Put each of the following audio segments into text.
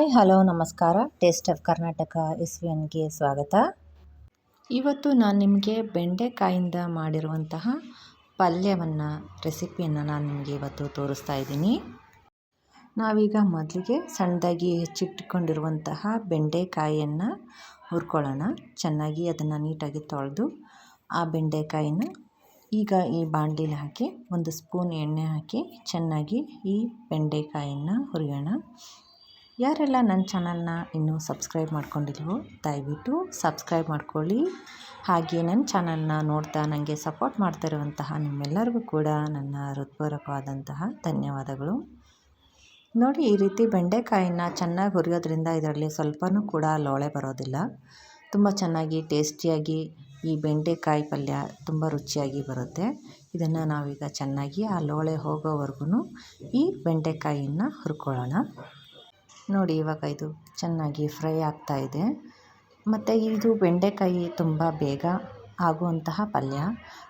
Hi, hello, ನಮಸ್ಕಾರ. Taste of Karnataka S V ಎನ್ಗೆ ಸ್ವಾಗತ. ಇವತ್ತು ನಾನು ನಿಮಗೆ ಬೆಂಡೆಕಾಯಿಂದ ಮಾಡಿರುವಂತಹ ಪಲ್ಯವನ್ನು, ರೆಸಿಪಿಯನ್ನು ನಾನು ನಿಮಗೆ ಇವತ್ತು ತೋರಿಸ್ತಾ ಇದ್ದೀನಿ. ನಾವೀಗ ಮೊದಲಿಗೆ ಸಣ್ಣದಾಗಿ ಹೆಚ್ಚಿಟ್ಟುಕೊಂಡಿರುವಂತಹ ಬೆಂಡೆಕಾಯಿಯನ್ನು ಹುರ್ಕೊಳ್ಳೋಣ. ಚೆನ್ನಾಗಿ ಅದನ್ನು ನೀಟಾಗಿ ತೊಳೆದು ಆ ಬೆಂಡೆಕಾಯಿನ ಈಗ ಈ ಬಾಣಲಿಲಿ ಹಾಕಿ ಒಂದು ಸ್ಪೂನ್ ಎಣ್ಣೆ ಹಾಕಿ ಚೆನ್ನಾಗಿ ಈ ಬೆಂಡೆಕಾಯಿಯನ್ನು ಹುರಿಯೋಣ. ಯಾರೆಲ್ಲ ನನ್ನ ಚಾನಲ್ನ ಇನ್ನೂ ಸಬ್ಸ್ಕ್ರೈಬ್ ಮಾಡ್ಕೊಂಡಿಲ್ವೋ, ದಯವಿಟ್ಟು ಸಬ್ಸ್ಕ್ರೈಬ್ ಮಾಡ್ಕೊಳ್ಳಿ. ಹಾಗೆ ನನ್ನ ಚಾನಲ್ನ ನೋಡ್ತಾ ನನಗೆ ಸಪೋರ್ಟ್ ಮಾಡ್ತಾ ಇರುವಂತಹ ನಿಮ್ಮೆಲ್ಲರಿಗೂ ಕೂಡ ನನ್ನ ಹೃತ್ಪೂರ್ವಕವಾದಂತಹ ಧನ್ಯವಾದಗಳು. ನೋಡಿ, ಈ ರೀತಿ ಬೆಂಡೆಕಾಯಿನ ಚೆನ್ನಾಗಿ ಹುರಿಯೋದ್ರಿಂದ ಇದರಲ್ಲಿ ಸ್ವಲ್ಪನೂ ಕೂಡ ಲೋಳೆ ಬರೋದಿಲ್ಲ. ತುಂಬ ಚೆನ್ನಾಗಿ ಟೇಸ್ಟಿಯಾಗಿ ಈ ಬೆಂಡೆಕಾಯಿ ಪಲ್ಯ ತುಂಬ ರುಚಿಯಾಗಿ ಬರುತ್ತೆ. ಇದನ್ನು ನಾವೀಗ ಚೆನ್ನಾಗಿ ಆ ಲೋಳೆ ಹೋಗೋವರೆಗೂ ಈ ಬೆಂಡೆಕಾಯಿಯನ್ನು ಹುರ್ಕೊಳ್ಳೋಣ. ನೋಡಿ ಇವಾಗ ಇದು ಚೆನ್ನಾಗಿ ಫ್ರೈ ಆಗ್ತಾ ಇದೆ. ಮತ್ತು ಇದು ಬೆಂಡೆಕಾಯಿ ತುಂಬ ಬೇಗ ಆಗುವಂತಹ ಪಲ್ಯ.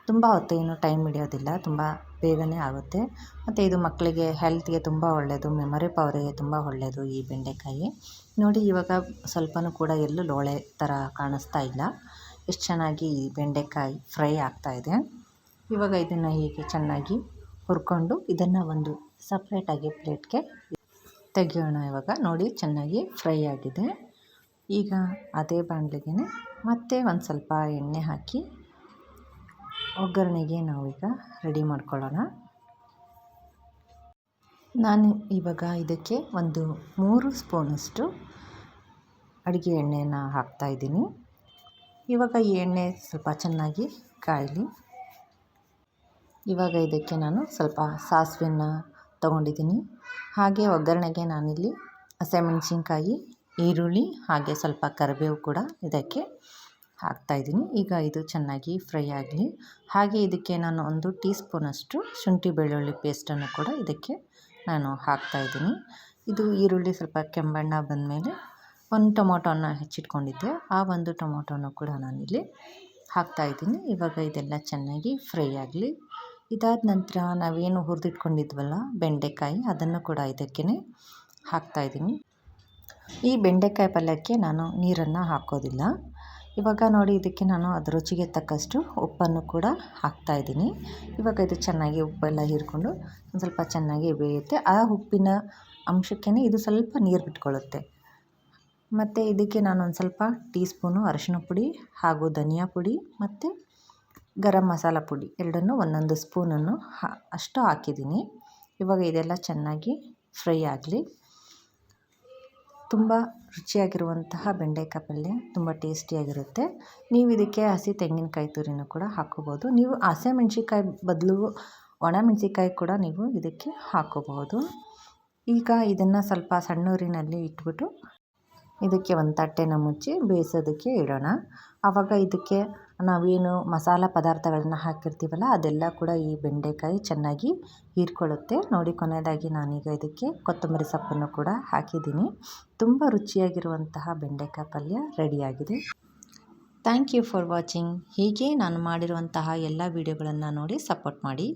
ತುಂಬ ಹೊತ್ತೇನು ಟೈಮ್ ಹಿಡಿಯೋದಿಲ್ಲ, ತುಂಬ ಬೇಗನೆ ಆಗುತ್ತೆ. ಮತ್ತು ಇದು ಮಕ್ಕಳಿಗೆ ಹೆಲ್ತ್ಗೆ ತುಂಬ ಒಳ್ಳೆಯದು ಮೆಮೊರಿ ಪವರಿಗೆ ತುಂಬ ಒಳ್ಳೆಯದು ಈ ಬೆಂಡೆಕಾಯಿ. ನೋಡಿ ಇವಾಗ ಸ್ವಲ್ಪನೂ ಕೂಡ ಎಲ್ಲೂ ಲೋಳೆ ಥರ ಕಾಣಿಸ್ತಾ ಇಲ್ಲ. ಎಷ್ಟು ಚೆನ್ನಾಗಿ ಈ ಬೆಂಡೆಕಾಯಿ ಫ್ರೈ ಆಗ್ತಾ ಇದೆ. ಇವಾಗ ಇದನ್ನು ಹೀಗೆ ಚೆನ್ನಾಗಿ ಹುರ್ಕೊಂಡು ಇದನ್ನು ಒಂದು ಸಪ್ರೇಟಾಗಿ ಪ್ಲೇಟ್ಗೆ ತೆಗೆಯೋಣ ಇವಾಗ. ನೋಡಿ, ಚೆನ್ನಾಗಿ ಫ್ರೈ ಆಗಿದೆ. ಈಗ ಅದೇ ಬಾಣಲೆಗೆ ಮತ್ತೆ ಒಂದು ಸ್ವಲ್ಪ ಎಣ್ಣೆ ಹಾಕಿ ಒಗ್ಗರಣೆಗೆ ನಾವೀಗ ರೆಡಿ ಮಾಡ್ಕೊಳ್ಳೋಣ. ನಾನು ಇವಾಗ ಇದಕ್ಕೆ ಒಂದು ಮೂರು ಸ್ಪೂನಷ್ಟು ಅಡುಗೆ ಎಣ್ಣೆನ ಹಾಕ್ತಾಯಿದ್ದೀನಿ ಇವಾಗ ಈ ಎಣ್ಣೆ ಸ್ವಲ್ಪ ಚೆನ್ನಾಗಿ ಕಾಯಲಿ. ಇವಾಗ ಇದಕ್ಕೆ ನಾನು ಸ್ವಲ್ಪ ಸಾಸಿವೆನ ತೊಗೊಂಡಿದ್ದೀನಿ. ಹಾಗೆ ಒಗ್ಗರಣೆಗೆ ನಾನಿಲ್ಲಿ ಹಸಿಮೆಣ್ಸಿನ್ಕಾಯಿ, ಈರುಳ್ಳಿ ಹಾಗೆ ಸ್ವಲ್ಪ ಕರಿಬೇವು ಕೂಡ ಇದಕ್ಕೆ ಹಾಕ್ತಾಯಿದ್ದೀನಿ. ಈಗ ಇದು ಚೆನ್ನಾಗಿ ಫ್ರೈ ಆಗಲಿ. ಹಾಗೆ ಇದಕ್ಕೆ ನಾನು ಒಂದು ಟೀ ಸ್ಪೂನಷ್ಟು ಶುಂಠಿ ಬೆಳ್ಳುಳ್ಳಿ ಪೇಸ್ಟನ್ನು ಕೂಡ ಇದಕ್ಕೆ ನಾನು ಹಾಕ್ತಾಯಿದ್ದೀನಿ. ಇದು ಈರುಳ್ಳಿ ಸ್ವಲ್ಪ ಕೆಂಬಣ್ಣ ಬಂದಮೇಲೆ ಒಂದು ಟೊಮೊಟೊನ ಹೆಚ್ಚಿಟ್ಕೊಂಡಿದ್ದೆ. ಆ ಒಂದು ಟೊಮೊಟೊನೂ ಕೂಡ ನಾನಿಲ್ಲಿ ಹಾಕ್ತಾಯಿದ್ದೀನಿ. ಇವಾಗ ಇದೆಲ್ಲ ಚೆನ್ನಾಗಿ ಫ್ರೈ ಆಗಲಿ. ಇದಾದ ನಂತರ ನಾವೇನು ಹುರಿದಿಟ್ಕೊಂಡಿದ್ವಲ್ಲ ಬೆಂಡೆಕಾಯಿ, ಅದನ್ನು ಕೂಡ ಇದಕ್ಕೆ ಹಾಕ್ತಾಯಿದ್ದೀನಿ ಈ ಬೆಂಡೆಕಾಯಿ ಪಲ್ಯಕ್ಕೆ ನಾನು ನೀರನ್ನು ಹಾಕೋದಿಲ್ಲ. ಇವಾಗ ನೋಡಿ ಇದಕ್ಕೆ ನಾನು ಅದ್ರ ರುಚಿಗೆ ತಕ್ಕಷ್ಟು ಉಪ್ಪನ್ನು ಕೂಡ ಹಾಕ್ತಾಯಿದ್ದೀನಿ ಇವಾಗ ಇದು ಚೆನ್ನಾಗಿ ಉಪ್ಪೆಲ್ಲ ಹೀರ್ಕೊಂಡು ಒಂದು ಸ್ವಲ್ಪ ಚೆನ್ನಾಗಿ ಬೇಯುತ್ತೆ. ಆ ಉಪ್ಪಿನ ಅಂಶಕ್ಕೇ ಇದು ಸ್ವಲ್ಪ ನೀರು ಬಿಟ್ಕೊಳ್ಳುತ್ತೆ. ಮತ್ತು ಇದಕ್ಕೆ ನಾನು ಒಂದು ಸ್ವಲ್ಪ ಟೀ ಸ್ಪೂನು ಅರಶಿನ ಪುಡಿ ಹಾಗೂ ಧನಿಯಾ ಪುಡಿ ಮತ್ತು ಗರಂ ಮಸಾಲ ಪುಡಿ ಎರಡನ್ನೂ ಒಂದೊಂದು ಸ್ಪೂನನ್ನು ಹಾ, ಅಷ್ಟು ಹಾಕಿದ್ದೀನಿ. ಇವಾಗ ಇದೆಲ್ಲ ಚೆನ್ನಾಗಿ ಫ್ರೈ ಆಗಲಿ. ತುಂಬ ರುಚಿಯಾಗಿರುವಂತಹ ಬೆಂಡೆಕಾಯಿ ಪಲ್ಯ ತುಂಬ ಟೇಸ್ಟಿಯಾಗಿರುತ್ತೆ. ನೀವು ಇದಕ್ಕೆ ಹಸಿ ತೆಂಗಿನಕಾಯಿ ತುರಿನೂ ಕೂಡ ಹಾಕೋಬೋದು. ನೀವು ಹಸಿಮೆಣ್ಸಿಕಾಯಿ ಬದಲು ಒಣಮೆಣ್ಸಿಕಾಯಿ ಕೂಡ ನೀವು ಇದಕ್ಕೆ ಹಾಕೋಬಹುದು. ಈಗ ಇದನ್ನು ಸ್ವಲ್ಪ ಸಣ್ಣೂರಿನಲ್ಲಿ ಇಟ್ಬಿಟ್ಟು ಇದಕ್ಕೆ ಒಂದು ತಟ್ಟೆನ ಮುಚ್ಚಿ ಬೇಯಿಸೋದಕ್ಕೆ ಇಡೋಣ. ಆವಾಗ ಇದಕ್ಕೆ ನಾವೇನು ಮಸಾಲ ಪದಾರ್ಥಗಳನ್ನ ಹಾಕಿರ್ತೀವಲ್ಲ, ಅದೆಲ್ಲ ಕೂಡ ಈ ಬೆಂಡೆಕಾಯಿ ಚೆನ್ನಾಗಿ ಹೀರ್ಕೊಳ್ಳುತ್ತೆ. ನೋಡಿ, ಕೊನೆಯದಾಗಿ ನಾನೀಗ ಇದಕ್ಕೆ ಕೊತ್ತಂಬರಿ ಸೊಪ್ಪನ್ನು ಕೂಡ ಹಾಕಿದ್ದೀನಿ. ತುಂಬ ರುಚಿಯಾಗಿರುವಂತಹ ಬೆಂಡೆಕಾಯಿ ಪಲ್ಯ ರೆಡಿಯಾಗಿದೆ. Thank you for watching. ಹೀಗೆ ನಾನು ಮಾಡಿರುವಂತಹ ಎಲ್ಲ ವೀಡಿಯೋಗಳನ್ನು ನೋಡಿ ಸಪೋರ್ಟ್ ಮಾಡಿ.